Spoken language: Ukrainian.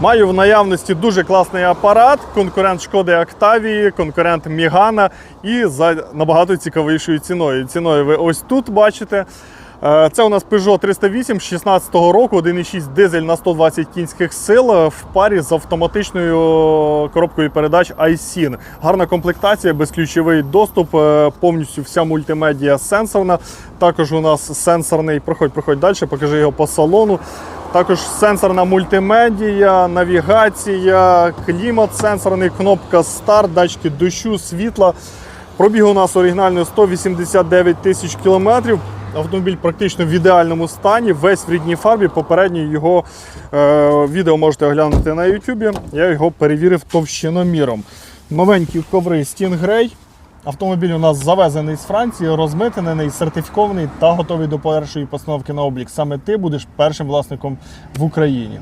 Маю в наявності дуже класний апарат, конкурент шкоди Octavia, конкурент Мігана і за набагато цікавішою ціною. Ціною ви ось тут бачите. Е, Це у нас Peugeot 308 16 року, 1,6 дизель на 120 кінських сил в парі з автоматичною коробкою передач iSIN. Гарна комплектація, безключовий доступ, е, повністю вся мультимедіа сенсорна. Також у нас сенсорний, проходь, проходь далі, покажи його по салону. Також сенсорна мультимедія, навігація, клімат сенсорний, кнопка старт, датчики дощу, світла. Пробіг у нас оригінально 189 тисяч кілометрів. Автомобіль практично в ідеальному стані, весь в рідній фарбі. Попереднє його е, відео можете оглянути на YouTube. Я його перевірив товщиноміром. Новенькі коври Stingray. Автомобіль у нас завезений з Франції, розмитнений, сертифікований та готовий до першої постановки на облік. Саме ти будеш першим власником в Україні.